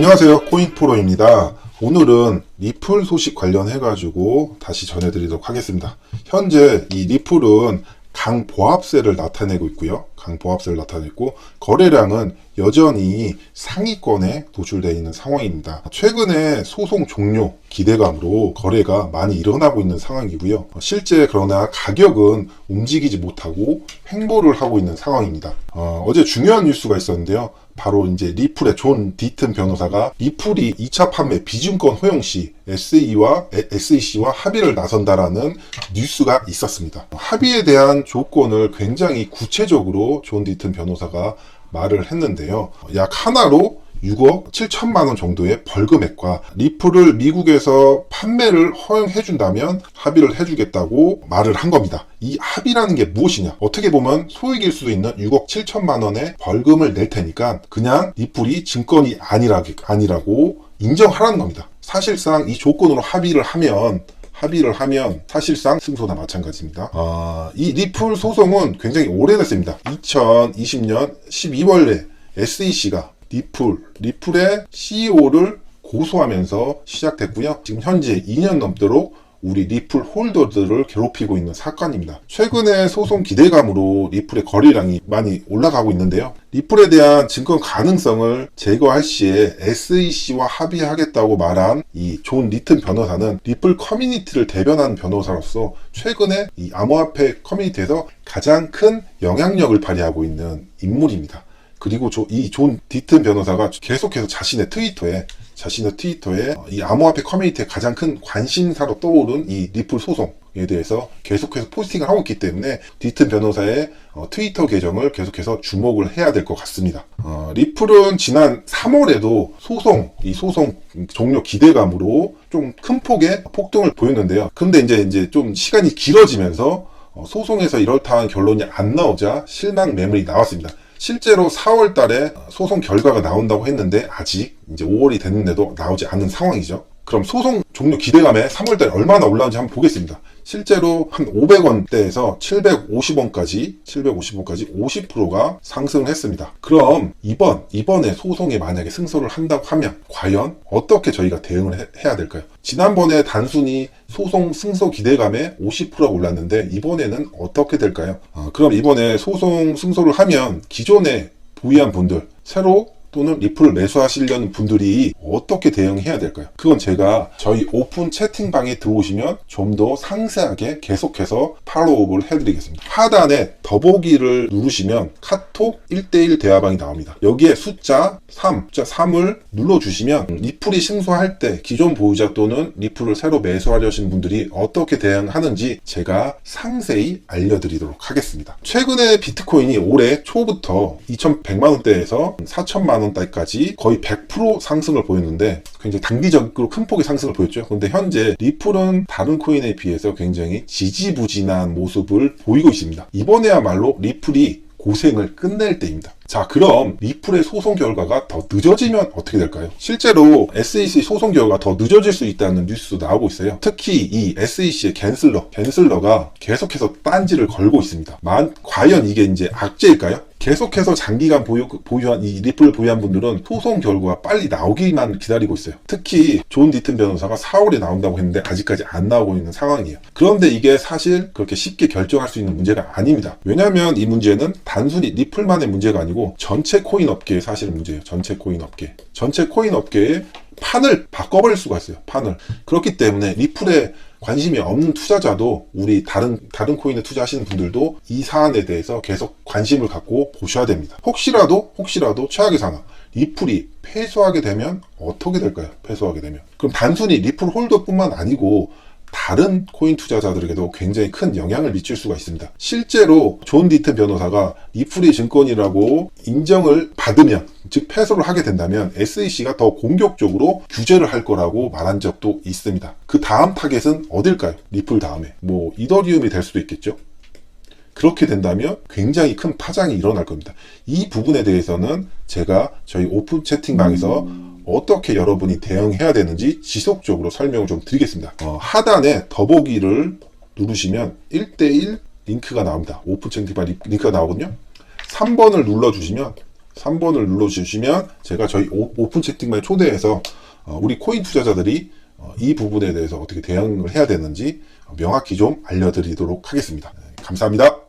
안녕하세요. 코인프로입니다. 오늘은 리플 소식 관련해 가지고 다시 전해드리도록 하겠습니다. 현재 이 리플은 강보합세를 나타내고 있고요 강보합세를 나타내고 거래량은 여전히 상위권에 노출되어 있는 상황입니다. 최근에 소송 종료 기대감으로 거래가 많이 일어나고 있는 상황이고요. 실제 그러나 가격은 움직이지 못하고 횡보를 하고 있는 상황입니다. 어, 어제 중요한 뉴스가 있었는데요. 바로 이제 리플의 존 디튼 변호사가 리플이 2차 판매 비증권 허용 시 SE와 SEC와 합의를 나선다라는 뉴스가 있었습니다. 합의에 대한 조건을 굉장히 구체적으로 존 디튼 변호사가 말을 했는데요. 약 하나로 6억 7천만 원 정도의 벌금액과 리플을 미국에서 판매를 허용해 준다면 합의를 해주겠다고 말을 한 겁니다. 이 합의라는 게 무엇이냐? 어떻게 보면 소액일 수도 있는 6억 7천만 원의 벌금을 낼 테니까 그냥 리플이 증권이 아니라, 아니라고 인정하라는 겁니다. 사실상 이 조건으로 합의를 하면 합의를 하면 사실상 승소나 마찬가지입니다. 아, 이 리플 소송은 굉장히 오래됐습니다. 2020년 12월에 SEC가 리플, 리플의 CEO를 고소하면서 시작됐고요. 지금 현재 2년 넘도록 우리 리플 홀더들을 괴롭히고 있는 사건입니다. 최근에 소송 기대감으로 리플의 거래량이 많이 올라가고 있는데요. 리플에 대한 증권 가능성을 제거할 시에 SEC와 합의하겠다고 말한 이 존 리튼 변호사는 리플 커뮤니티를 대변하는 변호사로서 최근에 이 암호화폐 커뮤니티에서 가장 큰 영향력을 발휘하고 있는 인물입니다. 그리고 이 존 디튼 변호사가 계속해서 자신의 트위터에 자신의 트위터에 이 암호화폐 커뮤니티의 가장 큰 관심사로 떠오른 이 리플 소송에 대해서 계속해서 포스팅을 하고 있기 때문에 디튼 변호사의 어, 트위터 계정을 계속해서 주목을 해야 될 것 같습니다. 어, 리플은 지난 3월에도 소송, 이 소송 종료 기대감으로 좀 큰 폭의 폭등을 보였는데요. 근데 이제 이제 좀 시간이 길어지면서 어, 소송에서 이렇다한 결론이 안 나오자 실망 매물이 나왔습니다. 실제로 4월 달에 소송 결과가 나온다고 했는데 아직 이제 5월이 됐는데도 나오지 않은 상황이죠. 그럼 소송 종료 기대감에 3월 달에 얼마나 올라온지 한번 보겠습니다. 실제로 한 500원대에서 750원까지 750원까지 50%가 상승을 했습니다. 그럼 이번 이번에 소송에 만약에 승소를 한다고 하면 과연 어떻게 저희가 대응을 해, 해야 될까요? 지난번에 단순히 소송 승소 기대감에 50%가 올랐는데 이번에는 어떻게 될까요? 어, 그럼 이번에 소송 승소를 하면 기존에 보유한 분들 새로 또는 리플을 매수하시려는 분들이 어떻게 대응해야 될까요? 그건 제가 저희 오픈 채팅방에 들어오시면 좀 더 상세하게 계속해서 팔로우업을 해드리겠습니다. 하단에 더보기를 누르시면 카톡 1대1 대화방이 나옵니다. 여기에 숫자 3, 숫자 3을 눌러주시면 리플이 승소할 때 기존 보유자 또는 리플을 새로 매수하려신 분들이 어떻게 대응하는지 제가 상세히 알려드리도록 하겠습니다. 최근에 비트코인이 올해 초부터 2,100만원대에서 4천만 원대까지 거의 100% 상승을 보였는데 굉장히 단기적으로 큰 폭의 상승을 보였죠. 근데 현재 리플은 다른 코인에 비해서 굉장히 지지부진한 모습을 보이고 있습니다. 이번에야말로 리플이 고생을 끝낼 때입니다. 자, 그럼 리플의 소송 결과가 더 늦어지면 어떻게 될까요? 실제로 SEC 소송 결과가 더 늦어질 수 있다는 뉴스도 나오고 있어요. 특히 이 SEC의 갠슬러, 갠슬러가 계속해서 딴지를 걸고 있습니다. 만, 과연 이게 이제 악재일까요? 계속해서 장기간 보유, 보유한 이 리플을 보유한 분들은 소송 결과가 빨리 나오기만 기다리고 있어요. 특히 존 디튼 변호사가 4월에 나온다고 했는데 아직까지 안 나오고 있는 상황이에요. 그런데 이게 사실 그렇게 쉽게 결정할 수 있는 문제가 아닙니다. 왜냐하면 이 문제는 단순히 리플만의 문제가 아니고 전체 코인 업계의 사실 문제예요. 전체 코인 업계. 전체 코인 업계의 판을 바꿔버릴 수가 있어요. 판을. 그렇기 때문에 리플에 관심이 없는 투자자도 우리 다른 다른 코인에 투자하시는 분들도 이 사안에 대해서 계속 관심을 갖고 보셔야 됩니다. 혹시라도 혹시라도 최악의 상황 리플이 패소하게 되면 어떻게 될까요? 패소하게 되면 그럼 단순히 리플 홀더뿐만 아니고 다른 코인 투자자들에게도 굉장히 큰 영향을 미칠 수가 있습니다. 실제로 존 디튼 변호사가 리플이 증권이라고 인정을 받으면 즉 패소를 하게 된다면 SEC가 더 공격적으로 규제를 할 거라고 말한 적도 있습니다. 그 다음 타겟은 어딜까요? 리플 다음에 뭐 이더리움이 될 수도 있겠죠. 그렇게 된다면 굉장히 큰 파장이 일어날 겁니다. 이 부분에 대해서는 제가 저희 오픈 채팅방에서 어떻게 여러분이 대응해야 되는지 지속적으로 설명을 좀 드리겠습니다. 어, 하단에 더보기를 누르시면 1대1 링크가 나옵니다. 오픈 채팅방 링크가 나오거든요. 3번을 눌러주시면 3번을 눌러주시면 제가 저희 오- 오픈 채팅방에 초대해서 어, 우리 코인 투자자들이 어, 이 부분에 대해서 어떻게 대응을 해야 되는지 명확히 좀 알려드리도록 하겠습니다. 네, 감사합니다.